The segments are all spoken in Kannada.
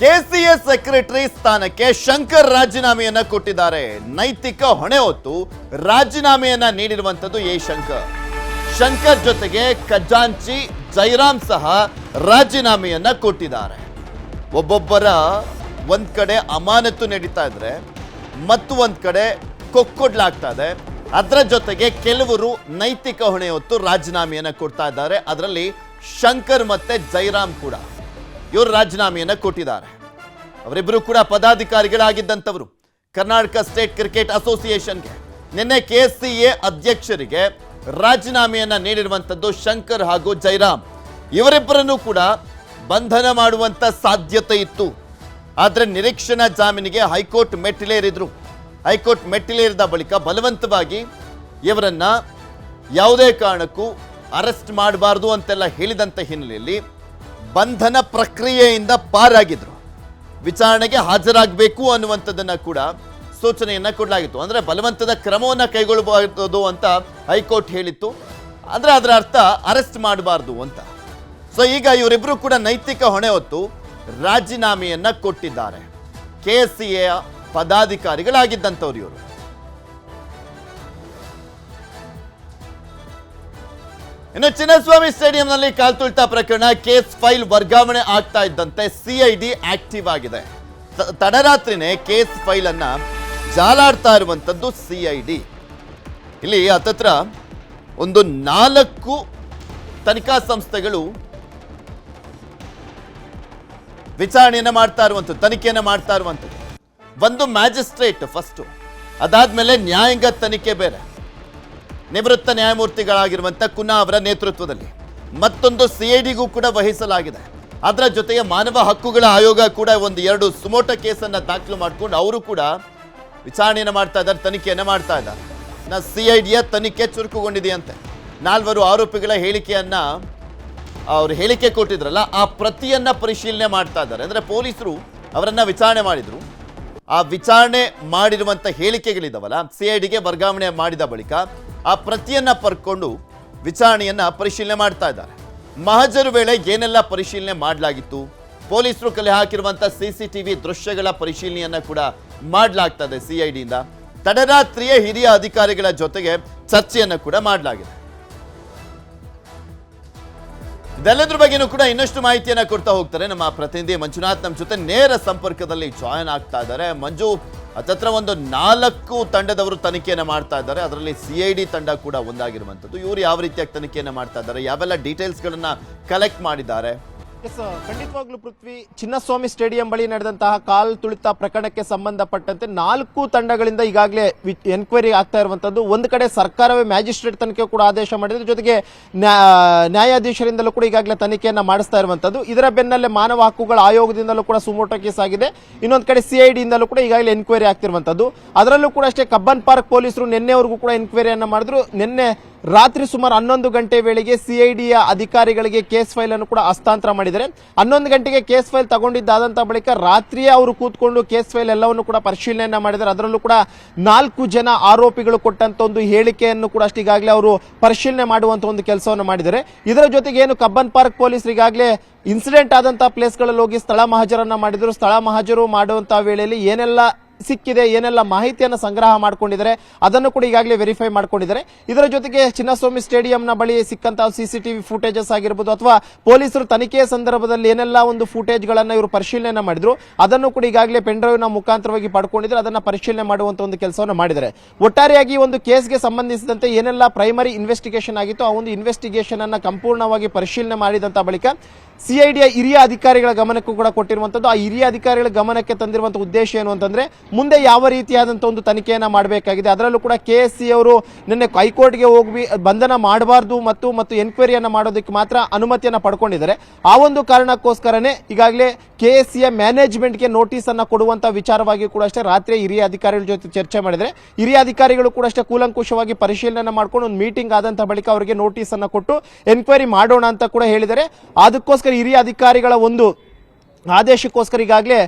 ಕೆಸಿಎ ಸೆಕ್ರೆಟರಿ ಸ್ಥಾನಕ್ಕೆ ಶಂಕರ್ ರಾಜೀನಾಮೆಯನ್ನ ಕೊಟ್ಟಿದ್ದಾರೆ. ನೈತಿಕ ಹೊಣೆ ಹೊತ್ತು ರಾಜೀನಾಮೆಯನ್ನ ನೀಡಿರುವಂತದ್ದು ಎ ಶಂಕರ್. ಶಂಕರ್ ಜೊತೆಗೆ ಖಜಾಂಚಿ ಜೈರಾಮ್ ಸಹ ರಾಜೀನಾಮೆಯನ್ನ ಕೊಟ್ಟಿದ್ದಾರೆ. ಒಬ್ಬೊಬ್ಬರ ಒಂದ್ ಕಡೆ ಅಮಾನತು ನಡೀತಾ ಇದ್ರೆ ಮತ್ತು ಒಂದ್ ಕಡೆ ಕೊಕ್ಕೊಡ್ಲಾಗ್ತಾ ಇದೆ. ಅದರ ಜೊತೆಗೆ ಕೆಲವರು ನೈತಿಕ ಹೊಣೆ ಹೊತ್ತು ರಾಜೀನಾಮೆಯನ್ನ ಕೊಡ್ತಾ ಇದ್ದಾರೆ. ಅದರಲ್ಲಿ ಶಂಕರ್ ಮತ್ತೆ ಜೈರಾಮ್ ಕೂಡ. ಇವರು ರಾಜೀನಾಮೆಯನ್ನು ಕೊಟ್ಟಿದ್ದಾರೆ. ಅವರಿಬ್ಬರು ಕೂಡ ಪದಾಧಿಕಾರಿಗಳಾಗಿದ್ದಂಥವರು. ಕರ್ನಾಟಕ ಸ್ಟೇಟ್ ಕ್ರಿಕೆಟ್ ಅಸೋಸಿಯೇಷನ್ಗೆ ನಿನ್ನೆ ಕೆ ಸಿ ಎ ಅಧ್ಯಕ್ಷರಿಗೆ ರಾಜೀನಾಮೆಯನ್ನು ನೀಡಿರುವಂಥದ್ದು ಶಂಕರ್ ಹಾಗೂ ಜೈರಾಮ್. ಇವರಿಬ್ಬರನ್ನು ಕೂಡ ಬಂಧನ ಮಾಡುವಂತ ಸಾಧ್ಯತೆ ಇತ್ತು. ಆದರೆ ನಿರೀಕ್ಷಣಾ ಜಾಮೀನಿಗೆ ಹೈಕೋರ್ಟ್ ಮೆಟ್ಟಿಲೇರಿದ್ರು. ಹೈಕೋರ್ಟ್ ಮೆಟ್ಟಿಲೇರಿದ ಬಳಿಕ ಬಲವಂತವಾಗಿ ಇವರನ್ನು ಯಾವುದೇ ಕಾರಣಕ್ಕೂ ಅರೆಸ್ಟ್ ಮಾಡಬಾರ್ದು ಅಂತೆಲ್ಲ ಹೇಳಿದಂತ ಹಿನ್ನೆಲೆಯಲ್ಲಿ ಬಂಧನ ಪ್ರಕ್ರಿಯೆಯಿಂದ ಪಾರಾಗಿದ್ರು. ವಿಚಾರಣೆಗೆ ಹಾಜರಾಗಬೇಕು ಅನ್ನುವಂಥದ್ದನ್ನು ಕೂಡ ಸೂಚನೆಯನ್ನ ಕೊಡಲಾಗಿತ್ತು. ಅಂದ್ರೆ ಬಲವಂತದ ಕ್ರಮವನ್ನು ಕೈಗೊಳ್ಳಬಾರದು ಅಂತ ಹೈಕೋರ್ಟ್ ಹೇಳಿತ್ತು. ಅಂದ್ರೆ ಅದರ ಅರ್ಥ ಅರೆಸ್ಟ್ ಮಾಡಬಾರ್ದು ಅಂತ. ಸೊ ಈಗ ಇವರಿಬ್ಬರು ಕೂಡ ನೈತಿಕ ಹೊಣೆ ಹೊತ್ತು ರಾಜೀನಾಮೆಯನ್ನು ಕೊಟ್ಟಿದ್ದಾರೆ. ಕೆ ಎಸ್ ಸಿ ಎ ಪದಾಧಿಕಾರಿಗಳಾಗಿದ್ದಂಥವ್ರು ಇವರು. ಇನ್ನು ಚಿನ್ನಸ್ವಾಮಿ ಸ್ಟೇಡಿಯಂನಲ್ಲಿ ಕಾಲ್ತುಳಿತ ಪ್ರಕರಣ ಕೇಸ್ ಫೈಲ್ ವರ್ಗಾವಣೆ ಆಗ್ತಾ ಇದ್ದಂತೆ ಸಿಐಡಿ ಆಕ್ಟಿವ್ ಆಗಿದೆ. ತಡರಾತ್ರಿನೇ ಕೇಸ್ ಫೈಲ್ ಅನ್ನ ಜಾಲಾಡ್ತಾ ಇರುವಂತದ್ದು ಸಿಐಡಿ. ಇಲ್ಲಿ ಹತ್ತತ್ರ ಒಂದು ನಾಲ್ಕು ತನಿಖಾ ಸಂಸ್ಥೆಗಳು ವಿಚಾರಣೆಯನ್ನು ಮಾಡ್ತಾ ಇರುವಂಥದ್ದು, ತನಿಖೆಯನ್ನು ಮಾಡ್ತಾ ಇರುವಂಥದ್ದು. ಒಂದು ಮ್ಯಾಜಿಸ್ಟ್ರೇಟ್ ಫಸ್ಟು, ಅದಾದ್ಮೇಲೆ ನ್ಯಾಯಾಂಗ ತನಿಖೆ ಬೇರೆ. ನಿವೃತ್ತ ನ್ಯಾಯಮೂರ್ತಿಗಳಾಗಿರುವಂಥ ಕುನಾ ಅವರ ನೇತೃತ್ವದಲ್ಲಿ ಮತ್ತೊಂದು ಸಿಐಡಿಗೂ ಕೂಡ ವಹಿಸಲಾಗಿದೆ. ಅದರ ಜೊತೆಗೆ ಮಾನವ ಹಕ್ಕುಗಳ ಆಯೋಗ ಕೂಡ ಒಂದು ಎರಡು ಸುಮೋಟ ಕೇಸನ್ನು ದಾಖಲು ಮಾಡಿಕೊಂಡು ಅವರು ಕೂಡ ವಿಚಾರಣೆಯನ್ನು ಮಾಡ್ತಾ ಇದ್ದಾರೆ, ತನಿಖೆಯನ್ನು ಮಾಡ್ತಾ ಇದ್ದಾರೆ. ನಾ ಸಿಐಡಿಯ ತನಿಖೆ ಚುರುಕುಗೊಂಡಿದೆಯಂತೆ. ನಾಲ್ವರು ಆರೋಪಿಗಳ ಹೇಳಿಕೆಯನ್ನು ಅವರು ಹೇಳಿಕೆ ಕೊಟ್ಟಿದ್ರಲ್ಲ, ಆ ಪ್ರತಿಯನ್ನ ಪರಿಶೀಲನೆ ಮಾಡ್ತಾ ಇದ್ದಾರೆ. ಅಂದ್ರೆ ಪೊಲೀಸರು ಅವರನ್ನು ವಿಚಾರಣೆ ಮಾಡಿದ್ರು. ಆ ವಿಚಾರಣೆ ಮಾಡಿರುವಂತ ಹೇಳಿಕೆಗಳಿದಾವಲ್ಲ, ಸಿಐಡಿಗೆ ವರ್ಗಾವಣೆ ಮಾಡಿದ ಬಳಿಕ ಆ ಪ್ರತಿಯನ್ನ ಪರ್ಕೊಂಡು ವಿಚಾರಣೆಯನ್ನ ಪರಿಶೀಲನೆ ಮಾಡ್ತಾ ಇದ್ದಾರೆ. ಮಹಜರು ವೇಳೆ ಏನೆಲ್ಲ ಪರಿಶೀಲನೆ ಮಾಡಲಾಗಿತ್ತು? ಪೊಲೀಸರು ಕಲೆ ಹಾಕಿರುವಂತ ಸಿಸಿಟಿವಿ ದೃಶ್ಯಗಳ ಪರಿಶೀಲನೆಯನ್ನ ಕೂಡ ಮಾಡಲಾಗ್ತದೆ ಸಿ ಐ ಡಿಯಿಂದ ತಡರಾತ್ರಿಯ ಹಿರಿಯ ಅಧಿಕಾರಿಗಳ ಜೊತೆಗೆ ಚರ್ಚೆಯನ್ನು ಕೂಡ ಮಾಡಲಾಗಿದೆ. ಇದೆಲ್ಲದ್ರ ಬಗ್ಗೆನೂ ಕೂಡ ಇನ್ನಷ್ಟು ಮಾಹಿತಿಯನ್ನ ಕೊಡ್ತಾ ಹೋಗ್ತಾರೆ ನಮ್ಮ ಪ್ರತಿನಿಧಿ ಮಂಜುನಾಥ್. ನಮ್ಮ ಜೊತೆ ನೇರ ಸಂಪರ್ಕದಲ್ಲಿ ಜಾಯಿನ್ ಆಗ್ತಾ ಇದ್ದಾರೆ. ಮಂಜು, ಹತ್ತತ್ರ ಒಂದು ನಾಲ್ಕು ತಂಡದವರು ತನಿಖೆಯನ್ನು ಮಾಡ್ತಾ ಇದ್ದಾರೆ. ಅದರಲ್ಲಿ ಸಿ ಐ ಡಿ ತಂಡ ಕೂಡ ಒಂದಾಗಿರುವಂಥದ್ದು. ಇವರು ಯಾವ ರೀತಿಯಾಗಿ ತನಿಖೆಯನ್ನು ಮಾಡ್ತಾ ಇದ್ದಾರೆ? ಯಾವೆಲ್ಲ ಡೀಟೇಲ್ಸ್ಗಳನ್ನು ಕಲೆಕ್ಟ್ ಮಾಡಿದ್ದಾರೆ? ಖಂಡಿತವಾಗ್ಲೂ ಪೃಥ್ವಿ, ಚಿನ್ನಸ್ವಾಮಿ ಸ್ಟೇಡಿಯಂ ಬಳಿ ನಡೆದಂತಹ ಕಾಲ್ ತುಳಿತ ಪ್ರಕರಣಕ್ಕೆ ಸಂಬಂಧಪಟ್ಟಂತೆ ನಾಲ್ಕು ತಂಡಗಳಿಂದ ಈಗಾಗಲೇ ಎನ್ಕ್ವೈರಿ ಆಗ್ತಾ ಇರುವಂತದ್ದು. ಒಂದು ಕಡೆ ಸರ್ಕಾರವೇ ಮ್ಯಾಜಿಸ್ಟ್ರೇಟ್ ತನಿಖೆ ಕೂಡ ಆದೇಶ ಮಾಡಿದ್ರು ಜೊತೆಗೆ ನ್ಯಾ- ನ್ಯಾಯಾಧೀಶರಿಂದಲೂ ಕೂಡ ಈಗಾಗಲೇ ತನಿಖೆಯನ್ನ ಮಾಡಿಸ್ತಾ ಇರುವಂತದ್ದು. ಇದರ ಬೆನ್ನಲ್ಲೇ ಮಾನವ ಹಕ್ಕುಗಳ ಆಯೋಗದಿಂದಲೂ ಕೂಡ ಸುಮೋಟೋ ಕೇಸ್ ಆಗಿದೆ. ಇನ್ನೊಂದು ಕಡೆ ಸಿಐಡಿಯಿಂದಲೂ ಕೂಡ ಈಗಾಗಲೇ ಎನ್ಕ್ವೈರಿ ಆಗ್ತಿರುವಂತದ್ದು. ಅದರಲ್ಲೂ ಕೂಡ ಅಷ್ಟೇ ಕಬ್ಬನ್ ಪಾರ್ಕ್ ಪೊಲೀಸರು ನಿನ್ನೆವರೆಗೂ ಕೂಡ ಎನ್ಕ್ವೈರಿಯನ್ನು ಮಾಡಿದ್ರು. ನಿನ್ನೆ ರಾತ್ರಿ ಸುಮಾರು ಹನ್ನೊಂದು ಗಂಟೆ ವೇಳೆಗೆ ಸಿಐಡಿಯ ಅಧಿಕಾರಿಗಳಿಗೆ ಕೇಸ್ ಫೈಲ್ ಅನ್ನು ಕೂಡ ಹಸ್ತಾಂತರ ಮಾಡಿದ್ದಾರೆ. ಹನ್ನೊಂದು ಗಂಟೆಗೆ ಕೇಸ್ ಫೈಲ್ ತಗೊಂಡಿದ್ದಾದಂತ ಬಳಿಕ ರಾತ್ರಿಯೇ ಅವರು ಕೂತ್ಕೊಂಡು ಕೇಸ್ ಫೈಲ್ ಎಲ್ಲವನ್ನು ಕೂಡ ಪರಿಶೀಲನೆಯನ್ನ ಮಾಡಿದ್ದಾರೆ. ಅದರಲ್ಲೂ ಕೂಡ ನಾಲ್ಕು ಜನ ಆರೋಪಿಗಳು ಕೊಟ್ಟಂತ ಒಂದು ಹೇಳಿಕೆಯನ್ನು ಕೂಡ ಅಷ್ಟು ಈಗಾಗಲೇ ಅವರು ಪರಿಶೀಲನೆ ಮಾಡುವಂತ ಒಂದು ಕೆಲಸವನ್ನು ಮಾಡಿದ್ದಾರೆ. ಇದರ ಜೊತೆಗೆ ಏನು ಕಬ್ಬನ್ ಪಾರ್ಕ್ ಪೊಲೀಸರು ಈಗಾಗಲೇ ಇನ್ಸಿಡೆಂಟ್ ಆದಂತಹ ಪ್ಲೇಸ್ಗಳಲ್ಲಿ ಹೋಗಿ ಸ್ಥಳ ಮಹಾಜರನ್ನ ಮಾಡಿದ್ರು. ಸ್ಥಳ ಮಹಾಜರು ಮಾಡುವಂತಹ ವೇಳೆಯಲ್ಲಿ ಏನೆಲ್ಲ ಸಿಕ್ಕಿದೆ, ಏನೆಲ್ಲ ಮಾಹಿತಿಯನ್ನು ಸಂಗ್ರಹ ಮಾಡ್ಕೊಂಡಿದ್ದಾರೆ, ಅದನ್ನು ಕೂಡ ಈಗಾಗಲೇ ವೆರಿಫೈ ಮಾಡ್ಕೊಂಡಿದ್ದಾರೆ. ಇದರ ಜೊತೆಗೆ ಚಿನ್ನಸ್ವಾಮಿ ಸ್ಟೇಡಿಯಂನ ಬಳಿ ಸಿಕ್ಕಂತಹ ಸಿಸಿಟಿವಿ ಫುಟೇಜಸ್ ಆಗಿರ್ಬೋದು ಅಥವಾ ಪೊಲೀಸರು ತನಿಖೆಯ ಸಂದರ್ಭದಲ್ಲಿ ಏನೆಲ್ಲ ಒಂದು ಫುಟೇಜ್ಗಳನ್ನು ಇವರು ಪರಿಶೀಲನೆ ಮಾಡಿದ್ರು, ಅದನ್ನು ಕೂಡ ಈಗಾಗಲೇ ಪೆಂಡ್ರೈವ್ನ ಮುಖಾಂತರವಾಗಿ ಪಡ್ಕೊಂಡಿದ್ದಾರೆ, ಅದನ್ನು ಪರಿಶೀಲನೆ ಮಾಡುವಂಥ ಒಂದು ಕೆಲಸವನ್ನು ಮಾಡಿದ್ದಾರೆ. ಒಟ್ಟಾರೆಯಾಗಿ ಒಂದು ಕೇಸ್ಗೆ ಸಂಬಂಧಿಸಿದಂತೆ ಏನೆಲ್ಲ ಪ್ರೈಮರಿ ಇನ್ವೆಸ್ಟಿಗೇಷನ್ ಆಗಿತ್ತು, ಆ ಒಂದು ಇನ್ವೆಸ್ಟಿಗೇಷನ್ ಅನ್ನು ಸಂಪೂರ್ಣವಾಗಿ ಪರಿಶೀಲನೆ ಮಾಡಿದಂತ ಬಳಿಕ ಸಿಐಡಿಯ ಹಿರಿಯ ಅಧಿಕಾರಿಗಳ ಗಮನಕ್ಕೂ ಕೂಡ ಕೊಟ್ಟಿರುವಂತದ್ದು. ಆ ಹಿರಿಯ ಅಧಿಕಾರಿಗಳ ಗಮನಕ್ಕೆ ತಂದಿರುವಂಥ ಉದ್ದೇಶ ಏನು ಅಂತಂದ್ರೆ ಮುಂದೆ ಯಾವ ರೀತಿಯಾದಂಥ ಒಂದು ತನಿಖೆಯನ್ನು ಮಾಡಬೇಕಾಗಿದೆ. ಅದರಲ್ಲೂ ಕೂಡ ಕೆ ಎಸ್ ಸಿ ಅವರು ನಿನ್ನೆ ಹೈಕೋರ್ಟ್ಗೆ ಹೋಗಿ ಬಂಧನ ಮಾಡಬಾರ್ದು ಮತ್ತು ಮತ್ತು ಎನ್ಕ್ವೈರಿಯನ್ನು ಮಾಡೋದಕ್ಕೆ ಮಾತ್ರ ಅನುಮತಿಯನ್ನು ಪಡ್ಕೊಂಡಿದ್ದಾರೆ. ಆ ಒಂದು ಕಾರಣಕ್ಕೋಸ್ಕರನೇ ಈಗಾಗಲೇ ಕೆ ಎಸ್ ಸಿಯ ಮ್ಯಾನೇಜ್ಮೆಂಟ್ಗೆ ನೋಟಿಸನ್ನು ಕೊಡುವಂಥ ವಿಚಾರವಾಗಿ ಕೂಡ ಅಷ್ಟೇ ರಾತ್ರಿ ಹಿರಿಯ ಅಧಿಕಾರಿಗಳ ಜೊತೆ ಚರ್ಚೆ ಮಾಡಿದರೆ ಹಿರಿಯ ಅಧಿಕಾರಿಗಳು ಕೂಡ ಅಷ್ಟೇ ಕೂಲಂಕುಷವಾಗಿ ಪರಿಶೀಲನೆ ಮಾಡ್ಕೊಂಡು ಒಂದು ಮೀಟಿಂಗ್ ಆದಂಥ ಬಳಿಕ ಅವರಿಗೆ ನೋಟಿಸನ್ನು ಕೊಟ್ಟು ಎನ್ಕ್ವೈರಿ ಮಾಡೋಣ ಅಂತ ಕೂಡ ಹೇಳಿದರೆ ಅದಕ್ಕೋಸ್ಕರ ಹಿರಿಯ ಅಧಿಕಾರಿಗಳ ಒಂದು ಆದೇಶಕ್ಕೋಸ್ಕರ ಈಗಾಗಲೇ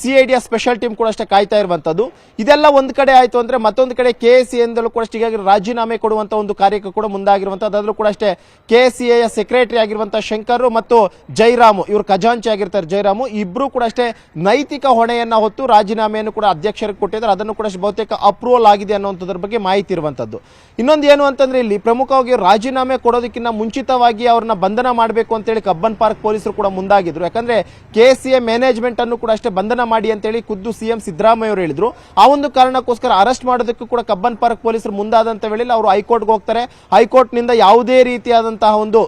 ಸಿ ಐ ಡಿಯ ಸ್ಪೆಷಲ್ ಟೀಮ್ ಕೂಡ ಅಷ್ಟೇ ಕಾಯ್ತಾ ಇರುವಂಥದ್ದು. ಇದೆಲ್ಲ ಒಂದು ಕಡೆ ಆಯಿತು ಅಂದರೆ ಮತ್ತೊಂದು ಕಡೆ ಕೆ ಎಸ್ ಸಿ ಎಂದಲೂ ಕೂಡ ಅಷ್ಟೇ ಈಗಾಗಲೇ ರಾಜೀನಾಮೆ ಕೊಡುವಂಥ ಒಂದು ಕಾರ್ಯಕ್ಕೆ ಕೂಡ ಮುಂದಾಗಿರುವಂಥದ್ದು. ಅದರಲ್ಲೂ ಕೂಡ ಅಷ್ಟೇ K S C A secretary ಆಗಿರುವಂಥ ಶಂಕರ್ ಮತ್ತು ಜೈರಾಮು, ಇವರು ಖಜಾಂಚಿ ಆಗಿರ್ತಾರೆ ಜೈರಾಮು ಇಬ್ಬರೂ ಕೂಡ ಅಷ್ಟೇ ನೈತಿಕ ಹೊಣೆಯನ್ನು ಹೊತ್ತು ರಾಜೀನಾಮೆಯನ್ನು ಕೂಡ ಅಧ್ಯಕ್ಷರಿಗೆ ಕೊಟ್ಟಿದ್ದಾರೆ. ಅದನ್ನು ಕೂಡ ಅಷ್ಟೇ ಬಹುತೇಕ ಅಪ್ರೂವಲ್ ಆಗಿದೆ ಅನ್ನುವಂಥದ್ರ ಬಗ್ಗೆ ಮಾಹಿತಿ ಇರುವಂಥದ್ದು. ಇನ್ನೊಂದು ಏನು ಅಂತಂದರೆ ಇಲ್ಲಿ ಪ್ರಮುಖವಾಗಿ ರಾಜೀನಾಮೆ ಕೊಡೋದಕ್ಕಿಂತ ಮುಂಚಿತವಾಗಿ ಅವ್ರನ್ನ ಬಂಧನ ಮಾಡಬೇಕು ಅಂತೇಳಿ ಕಬ್ಬನ್ ಪಾರ್ಕ್ ಪೊಲೀಸರು ಕೂಡ ಮುಂದಾಗಿದ್ರು. ಯಾಕಂದ್ರೆ ಕೆ ಸಿ ಎ ಮ್ಯಾನೇಜ್ಮೆಂಟ್ ಅನ್ನು ಕೂಡ ಅಷ್ಟೇ ಬಂಧನ ಮಾಡಿ ಅಂತೇಳಿ ಖುದ್ದು ಸಿಎಂ ಸಿದ್ದರಾಮಯ್ಯ ಅವರು ಹೇಳಿದ್ರು. ಆ ಒಂದು ಕಾರಣಕ್ಕೋಸ್ಕರ ಅರೆಸ್ಟ್ ಮಾಡೋದಕ್ಕೂ ಕೂಡ ಕಬ್ಬನ್ ಪಾರ್ಕ್ ಪೊಲೀಸರು ಮುಂದಾದಂತ ವೇಳೆಯಲ್ಲಿ ಅವರು ಹೈಕೋರ್ಟ್ಗೆ ಹೋಗ್ತಾರೆ. ಹೈಕೋರ್ಟ್ನಿಂದ ಯಾವುದೇ ರೀತಿಯಾದಂತಹ ಒಂದು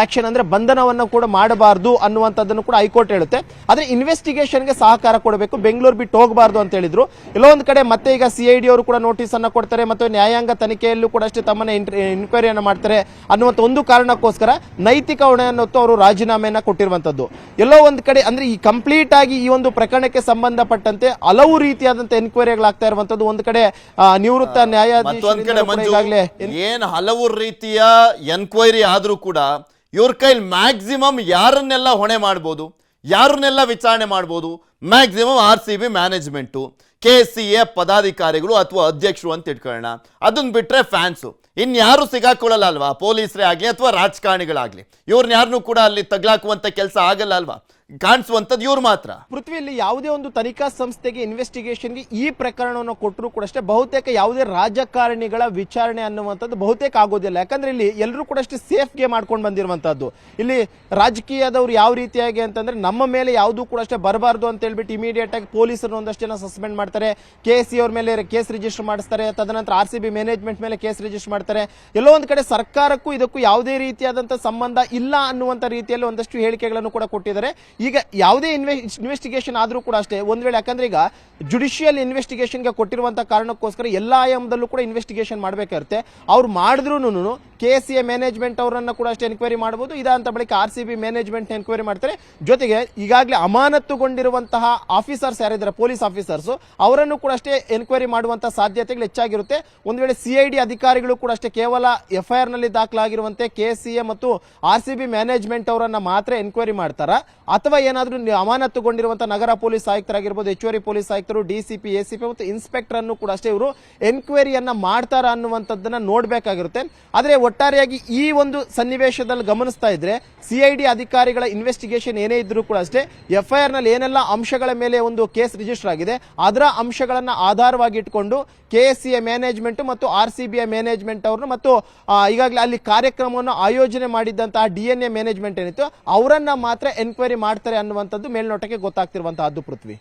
ಆಕ್ಷನ್ ಅಂದ್ರೆ ಬಂಧನವನ್ನು ಕೂಡ ಮಾಡಬಾರದು ಅನ್ನುವಂಥದ್ದನ್ನು ಕೂಡ ಹೈಕೋರ್ಟ್ ಹೇಳುತ್ತೆ. ಆದ್ರೆ ಇನ್ವೆಸ್ಟಿಗೇಷನ್ಗೆ ಸಹಕಾರ ಕೊಡಬೇಕು. ಬೆಂಗಳೂರು ಬಿಟ್ಟು ಹೋಗಬಾರ್ದು ಅಂತ ಹೇಳಿದ್ರು. ಎಲ್ಲೋ ಒಂದ್ ಕಡೆ ಮತ್ತೆ ಈಗ ಸಿಐಡಿ ಅವರು ಕೂಡ ನೋಟಿಸ್ ಅನ್ನ ಕೊಡ್ತಾರೆ ಮತ್ತು ನ್ಯಾಯಾಂಗ ತನಿಖೆಯಲ್ಲೂ ಕೂಡ ಅಷ್ಟೇ ತಮ್ಮನ್ನ ಇನ್ಕ್ವೈರಿಯನ್ನು ಮಾಡ್ತಾರೆ ಅನ್ನುವಂಥ ಒಂದು ಕಾರಣಕ್ಕೋಸ್ಕರ ನೈತಿಕ ಹೊಣೆ ಅನ್ನೋದು ಅವರು ರಾಜೀನಾಮೆಯನ್ನ ಕೊಟ್ಟಿರುವಂತದ್ದು ಎಲ್ಲೋ ಒಂದು ಕಡೆ ಅಂದ್ರೆ ಈ ಕಂಪ್ಲೀಟ್ ಆಗಿ ಈ ಒಂದು ಪ್ರಕರಣಕ್ಕೆ ಸಂಬಂಧಪಟ್ಟಂತೆ ಹಲವು ರೀತಿಯಾದಂತಹ ಎನ್ಕ್ವೈರಿಗಳಾಗ್ತಾ ಇರುವಂತದ್ದು ಒಂದು ಕಡೆ ನಿವೃತ್ತ ನ್ಯಾಯಾಧೀಶ ಏನ್ ಹಲವು ರೀತಿಯ ಎನ್ಕ್ವೈರಿ ಆದ್ರೂ ಕೂಡ ಇವ್ರ ಕೈಲಿ ಮ್ಯಾಕ್ಸಿಮಮ್ ಯಾರನ್ನೆಲ್ಲ ಹೊಣೆ ಮಾಡ್ಬೋದು, ಯಾರನ್ನೆಲ್ಲ ವಿಚಾರಣೆ ಮಾಡ್ಬೋದು? Maximum R C B management K C A ಪದಾಧಿಕಾರಿಗಳು ಅಥವಾ ಅಧ್ಯಕ್ಷರು ಅಂತ ಇಟ್ಕೊಳ್ಳೋಣ. ಅದನ್ನ ಬಿಟ್ರೆ ಫ್ಯಾನ್ಸು ಇನ್ಯಾರು ಸಿಗಾಕೊಳ್ಳಲ್ಲ ಅಲ್ವಾ? ಪೊಲೀಸರೇ ಆಗಲಿ ಅಥವಾ ರಾಜಕಾರಣಿಗಳಾಗಲಿ. ಇವ್ರನ್ನ ಯಾರನ್ನೂ ಕೂಡ ಅಲ್ಲಿ ತಗ್ಲಾಕುವಂಥ ಕೆಲಸ ಆಗಲ್ಲ ಅಲ್ವಾ? ಕಾಣಿಸುವಂಥದ್ದು ಇವ್ರು ಮಾತ್ರ. ಪೃಥ್ವಿಯಲ್ಲಿ ಯಾವುದೇ ಒಂದು ತನಿಖಾ ಸಂಸ್ಥೆಗೆ ಇನ್ವೆಸ್ಟಿಗೇಷನ್ಗೆ ಈ ಪ್ರಕರಣವನ್ನು ಕೊಟ್ಟರು ಕೂಡ ಅಷ್ಟೇ ಬಹುತೇಕ ಯಾವುದೇ ರಾಜಕಾರಣಿಗಳ ವಿಚಾರಣೆ ಅನ್ನುವಂಥದ್ದು ಬಹುತೇಕ ಆಗೋದಿಲ್ಲ. ಯಾಕಂದ್ರೆ ಇಲ್ಲಿ ಎಲ್ಲರೂ ಕೂಡ ಅಷ್ಟೇ ಸೇಫ್ಗೆ ಮಾಡ್ಕೊಂಡು ಬಂದಿರುವಂತಹದ್ದು ಇಲ್ಲಿ ರಾಜಕೀಯದವ್ರು ಯಾವ ರೀತಿಯಾಗಿ ಅಂತಂದ್ರೆ ನಮ್ಮ ಮೇಲೆ ಯಾವುದೂ ಕೂಡ ಅಷ್ಟೇ ಬರಬಾರ್ದು ಅಂತ ಹೇಳ್ಬಿಟ್ಟು ಇಮಿಡಿಯೇಟ್ ಆಗಿ ಪೊಲೀಸರು ಒಂದಷ್ಟು ಜನ ಸಸ್ಪೆಂಡ್ ಮಾಡ್ತಾರೆ. ಕೆ ಸಿ ಅವ್ರ ಮೇಲೆ ಕೇಸ್ ರಿಜಿಸ್ಟರ್ ಮಾಡಿಸ್ತಾರೆ. ತದನಂತರ ಆರ್ ಸಿ ಬಿ ಮ್ಯಾನೇಜ್ಮೆಂಟ್ ಮೇಲೆ ಕೇಸ್ ರಿಜಿಸ್ಟರ್ ಮಾಡ್ತಾರೆ. ಎಲ್ಲೋ ಒಂದು ಕಡೆ ಸರ್ಕಾರಕ್ಕೂ ಇದಕ್ಕೂ ಯಾವುದೇ ರೀತಿಯಾದಂತಹ ಸಂಬಂಧ ಇಲ್ಲ ಅನ್ನುವಂತ ರೀತಿಯಲ್ಲಿ ಒಂದಷ್ಟು ಹೇಳಿಕೆಗಳನ್ನು ಕೂಡ ಕೊಟ್ಟಿದ್ದಾರೆ. ಈಗ ಯಾವುದೇ ಇನ್ವೆಸ್ಟಿಗೇಷನ್ ಆದರೂ ಕೂಡ ಅಷ್ಟೇ, ಒಂದು ವೇಳೆ ಯಾಕಂದ್ರೆ ಈಗ ಜುಡಿಷಿಯಲ್ ಇನ್ವೆಸ್ಟಿಗೇಷನ್ಗೆ ಕೊಟ್ಟಿರುವಂಥ ಕಾರಣಕ್ಕೋಸ್ಕರ ಎಲ್ಲಾ ಆಯಾಮದಲ್ಲೂ ಕೂಡ ಇನ್ವೆಸ್ಟಿಗೇಷನ್ ಮಾಡಬೇಕಾಗುತ್ತೆ ಅವ್ರು ಮಾಡಿದ್ರೂನು ಕೆ ಸಿ ಎ ಮ್ಯಾನೇಜ್ಮೆಂಟ್ ಅವರನ್ನು ಕೂಡ ಅಷ್ಟೇ ಎನ್ಕ್ವೈರಿ ಮಾಡಬಹುದು ಇದಂತ ಬಳಿಕ R C B management enquiry ಮಾಡ್ತಾರೆ. ಜೊತೆಗೆ ಈಗಾಗಲೇ ಅಮಾನತುಗೊಂಡಿರುವಂತಹ ಆಫೀಸರ್ಸ್ ಯಾರಿದ್ದಾರೆ ಪೊಲೀಸ್ ಆಫೀಸರ್ಸ್ ಅವರನ್ನು ಕೂಡ ಅಷ್ಟೇ ಎನ್ಕ್ವೈರಿ ಮಾಡುವಂಥ ಸಾಧ್ಯತೆಗಳು ಹೆಚ್ಚಾಗಿರುತ್ತೆ. ಒಂದು ವೇಳೆ ಸಿ ಐ ಡಿ ಅಧಿಕಾರಿಗಳು ಕೂಡ ಅಷ್ಟೇ ಕೇವಲ ಎಫ್ ಐ ಆರ್ನಲ್ಲಿ ದಾಖಲಾಗಿರುವಂತೆ ಕೆ ಸಿ ಎ ಮತ್ತು ಆರ್ ಸಿ ಬಿ ಮ್ಯಾನೇಜ್ಮೆಂಟ್ ಅವರನ್ನು ಮಾತ್ರ ಎನ್ಕ್ವೈರಿ ಮಾಡ್ತಾರ? ಅಥವಾ ಏನಾದ್ರೂ ಏನಾದರೂ ಅಮಾನತುಗೊಂಡಿರುವಂತಹ ನಗರ ಪೊಲೀಸ್ ಆಯುಕ್ತರಾಗಿರ್ಬೋದು, ಹೆಚ್ಚುವರಿ ಪೊಲೀಸ್ ಆಯುಕ್ತರು ಡಿಸಿಪಿ ಎಸಿಪಿ ಮತ್ತು ಇನ್ಸ್ಪೆಕ್ಟರ್ ಅನ್ನು ಕೂಡ ಅಷ್ಟೇ ಇವರು ಎನ್ಕ್ವೈರಿಯನ್ನ ಮಾಡ್ತಾರ ಅನ್ನುವಂಥದ್ದನ್ನ ನೋಡ್ಬೇಕಾಗಿರುತ್ತೆ. ಆದರೆ ಒಟ್ಟಾರೆಯಾಗಿ ಈ ಒಂದು ಸನ್ನಿವೇಶದಲ್ಲಿ ಗಮನಿಸ್ತಾ ಇದ್ರೆ ಸಿಐಡಿ ಅಧಿಕಾರಿಗಳ ಇನ್ವೆಸ್ಟಿಗೇಷನ್ ಏನೇ ಇದ್ರೂ ಕೂಡ ಅಷ್ಟೇ ಎಫ್ಐಆರ್ನಲ್ಲಿ ಏನೆಲ್ಲ ಅಂಶಗಳ ಮೇಲೆ ಒಂದು ಕೇಸ್ ರಿಜಿಸ್ಟರ್ ಆಗಿದೆ, ಅದರ ಅಂಶಗಳನ್ನ ಆಧಾರವಾಗಿ ಇಟ್ಕೊಂಡು ಎಸ್ ಮ್ಯಾನೇಜ್ಮೆಂಟ್ ಮತ್ತು ಆರ್ ಸಿ ಮ್ಯಾನೇಜ್ಮೆಂಟ್ ಅವ್ರನ್ನ ಮತ್ತು ಈಗಾಗಲೇ ಅಲ್ಲಿ ಕಾರ್ಯಕ್ರಮವನ್ನು ಆಯೋಜನೆ ಮಾಡಿದ್ದಂತಹ ಡಿ ಎನ್ ಎ ಮ್ಯಾನೇಜ್ಮೆಂಟ್ ಏನಿತ್ತು ಅವರನ್ನ ಮಾತ್ರ ಎನ್ಕ್ವೈರಿ ಮಾಡ್ತಾರೆ ಅನ್ನುವಂಥದ್ದು ಮೇಲ್ನೋಟಕ್ಕೆ ಗೊತ್ತಾಗ್ತಿರುವಂತಹದ್ದು ಪೃಥ್ವಿ.